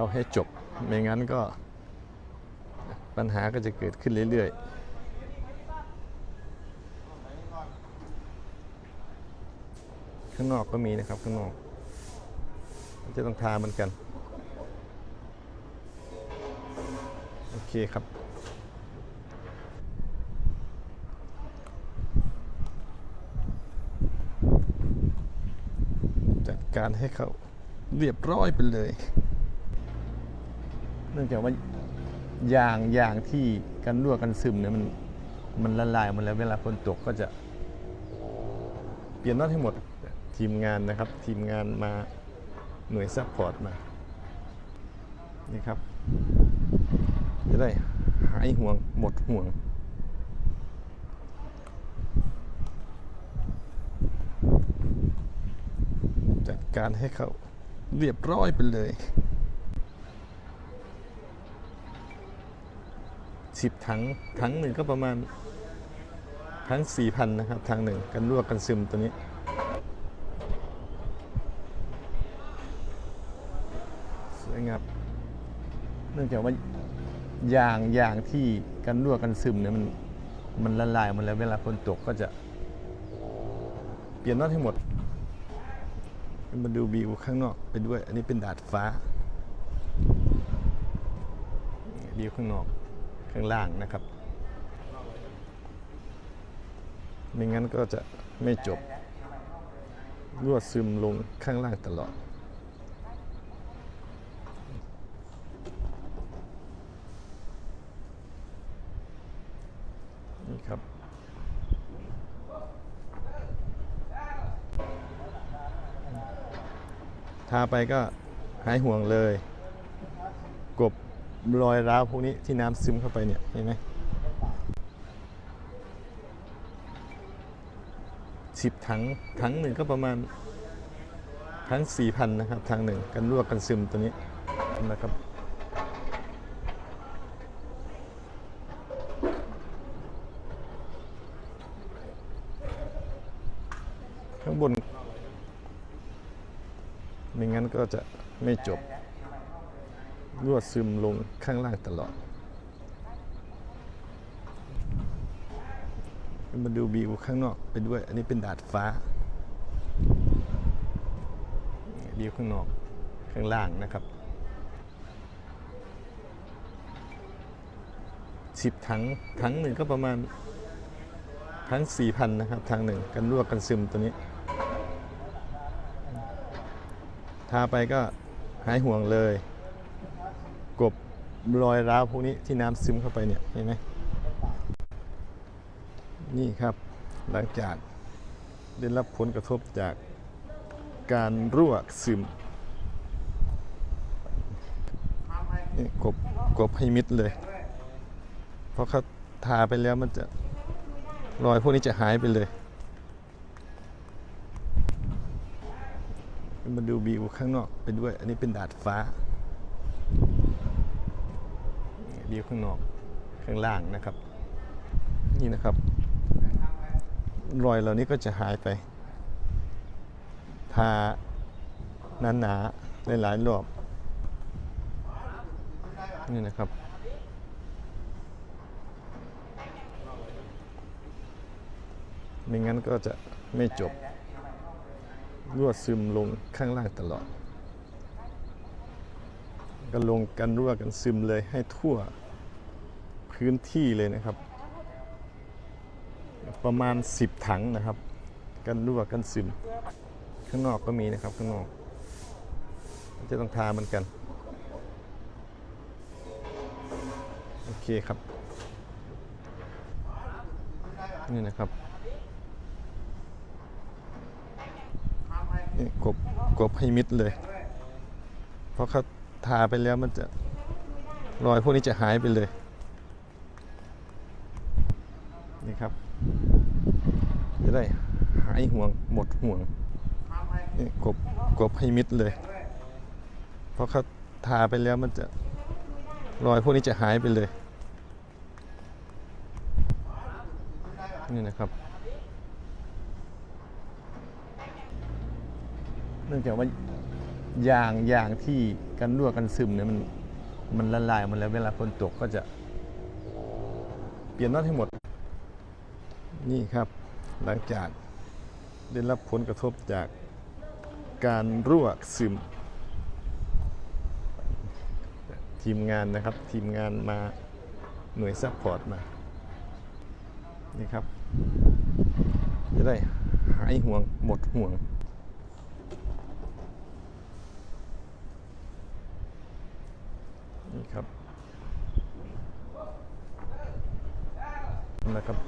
เอาให้จบ ไม่งั้นก็ปัญหาก็จะเกิดขึ้นเรื่อย ๆข้างนอกก็มีนะครับข้างนอก จะต้องทาเหมือนกัน โอเคครับ จัดการให้เขาเรียบร้อยไปเลย เนื่องจากว่ายางยางที่กันรั่วกันซึมเนี่ยมันมันละลายหมดแล้วเวลาฝนตกก็จะ เปลี่ยนน็อตให้หมดทีมงานนะครับ ทีมงานมาหน่วยซัพพอร์ตมา นี่ครับ จะได้หายห่วงหมดห่วงจัดการให้เขาเรียบร้อยไปเลย สิบถังถังหนึ่งก็ประมาณถังสี่พันนะครับถังหนึ่งกันรั่วกันซึมตัวนี้สวยงามเนื่องจากว่ายางยางที่กันรั่วกันซึมเนี่ยมันมันละลายหมดแล้วเวลาฝนตกก็จะ เปลี่ยนน็อตให้หมดมาดูวิวข้างนอกไปด้วย อันนี้เป็นดาดฟ้าวิวข้างนอก ข้างล่างนะครับ ไม่งั้นก็จะไม่จบรั่วซึมลงข้างล่างตลอด นี่ครับทาไปก็หายห่วงเลย รอยร้าวพวกนี้ที่น้ำซึมเข้าไปเนี่ยเห็นไหมสิบถังถังหนึ่งก็ประมาณถังสี่พันนะครับถังหนึ่งกันรั่วกันซึมตัวนี้นะครับข้างบนไม่งั้นก็จะไม่จบ รั่วซึมลงข้างล่างตลอด มาดูวิวข้างนอกไปด้วย อันนี้เป็นดาดฟ้าวิวข้างนอกข้างล่างนะครับสิบถังถังหนึ่งก็ประมาณถังสี่พันนะครับถังหนึ่งกันรั่วกันซึมตัวนี้ ทาไปก็หายห่วงเลย รอยร้าวพวกนี้ที่น้ำซึมเข้าไปเนี่ยเห็นไหมนี่ครับหลังจากได้รับผลกระทบจากการรั่วซึมนี่กบกบให้มิดเลย เพราะเขาทาไปแล้วมันจะรอยพวกนี้จะหายไปเลย มาดูวิวข้างนอกไปด้วย อันนี้เป็นดาดฟ้า วิวข้างนอกข้างล่างนะครับ นี่นะครับ รอยเหล่านี้ก็จะหายไป ทาหนาๆหลายๆรอบ นี่นะครับไม่งั้นก็จะไม่จบรั่วซึมลงข้างล่างตลอด ก็ลงกันรั่วกันซึมเลยให้ทั่วพื้นที่เลยนะครับ ประมาณ 10 ถังนะครับ กันรั่วกันซึม ข้างนอกก็มีนะครับข้างนอก จะต้องทาเหมือนกันโอเคครับ นี่นะครับนี่กบกบให้มิดเลย เพราะเขา ทาไปแล้วมันจะรอยพวกนี้จะหายไปเลย นี่ครับ จะได้หายห่วงหมดห่วงนี่กบกบให้มิดเลย เพราะเขาทาไปแล้วมันจะรอยพวกนี้จะหายไปเลย นี่นะครับเนื่องจากว่า ยางยางที่กันรั่วกันซึมเนี่ยมันมันละลายหมดแล้วเวลาฝนตกก็จะ เปลี่ยนน็อตให้หมด นี่ครับ หลังจากได้รับผลกระทบจากการรั่วซึม ทีมงานนะครับ ทีมงานมาหน่วยซัพพอร์ตมา นี่ครับ จะได้หายห่วงหมดห่วง นี่ ครับนะครับ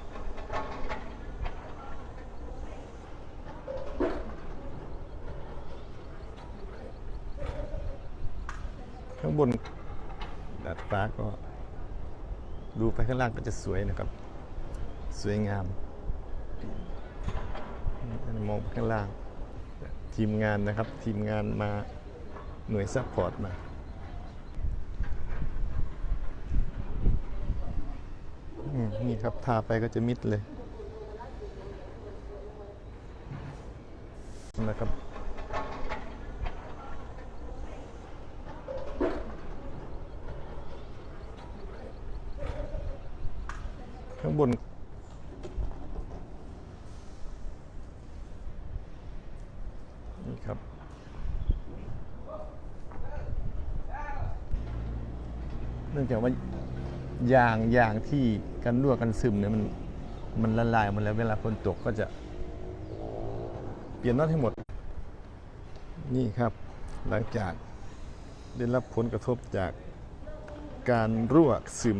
ข้างบนดาดฟ้าก็ ดูไปข้างล่างก็จะสวยนะครับ สวยงามมองไปข้างล่าง ทีมงานนะครับ ทีมงานมาหน่วยซัพพอร์ตมา อืม นี่ครับทาไปก็จะมิดเลยนะครับข้างบนนี่ครับเนื่องจากว่ายางยางที่ กันรั่วกันซึมเนี่ยมันมันละลายหมดแล้วเวลาฝนตกก็จะ เปลี่ยนน็อตให้หมด นี่ครับหลังจากได้รับผลกระทบจากการรั่วซึม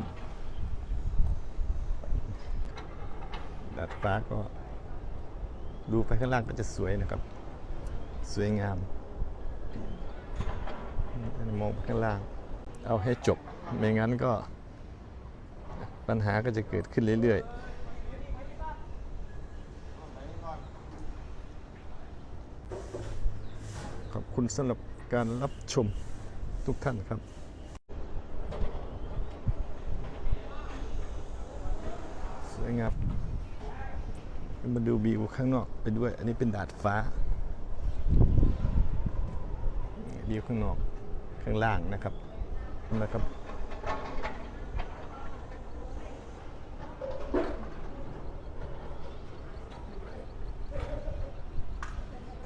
ดาดฟ้าก็ ดูไปข้างล่างก็จะสวยนะครับ สวยงามมองไปข้างล่าง เอาให้จบ ไม่งั้นก็ ปัญหาก็จะเกิดขึ้นเรื่อยๆขอบคุณสำหรับการรับชมทุกท่านครับสวยงามมาดูวิวข้างนอกไปด้วย อันนี้เป็นดาดฟ้าวิวข้างนอกข้างล่างนะครับนะครับ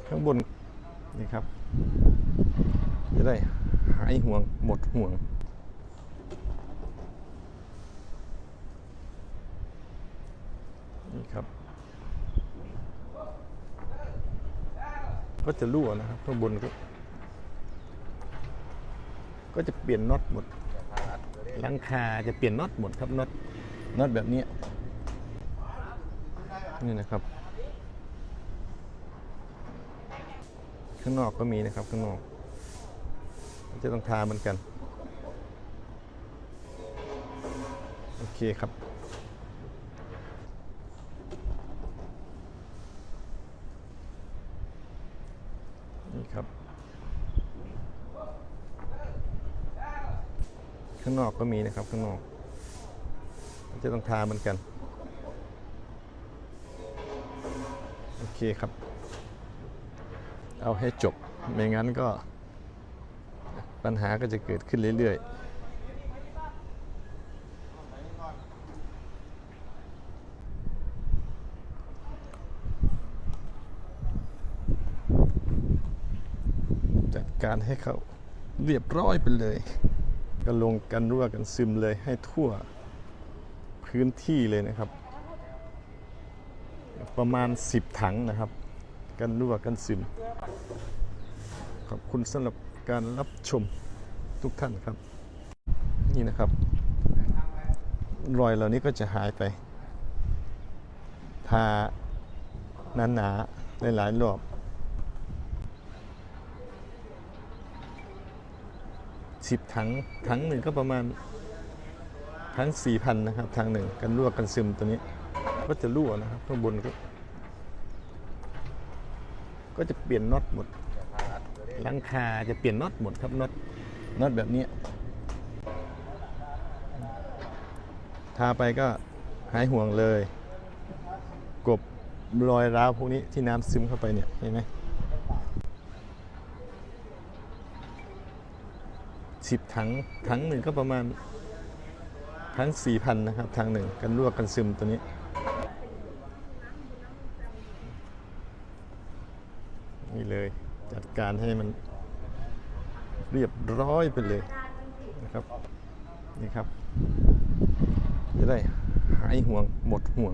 ข้างบนนี่ครับ จะได้หายห่วงหมดห่วง นี่ครับ ก็จะรั่วนะครับ ข้างบนก็ก็จะเปลี่ยนน็อตหมดหลังคาจะเปลี่ยนน็อตหมดครับน็อตน็อตแบบนี้นี่นะครับ ข้างนอกก็มีนะครับข้างนอกจะต้องทาเหมือนกัน โอเคครับ นี่ครับ ข้างนอกก็มีนะครับข้างนอกจะต้องทาเหมือนกัน โอเคครับ เอาให้จบ ไม่งั้นก็ปัญหาก็จะเกิดขึ้นเรื่อยๆ จัดการให้เขาเรียบร้อยไปเลย ก็ลงกันรั่วกันซึมเลยให้ทั่วพื้นที่เลยนะครับ ประมาณ 10 ถังนะครับ กันรั่วกันซึม ขอบคุณสำหรับการรับชมทุกท่านครับ นี่นะครับ รอยเหล่านี้ก็จะหายไป ทาหนาๆหลายๆรอบสิบถังถังหนึ่งก็ประมาณถังสี่พันนะครับถังหนึ่ง กันรั่วกันซึมตัวนี้ ก็จะรั่วนะครับข้างบนก็ ก็จะเปลี่ยนน็อตหมดหลังคาจะเปลี่ยนน็อตหมดครับน็อตน็อตแบบนี้ทาไปก็หายห่วงเลย กบรอยร้าวพวกนี้ที่น้ำซึมเข้าไปเนี่ยเห็นไหมสิบถังถังหนึ่งก็ประมาณถังสี่พันนะครับถังหนึ่งกันรั่วกันซึมตัวนี้ เลย จัดการให้มันเรียบร้อยไปเลยนะครับนี่ครับ จะได้หายห่วงหมดห่วง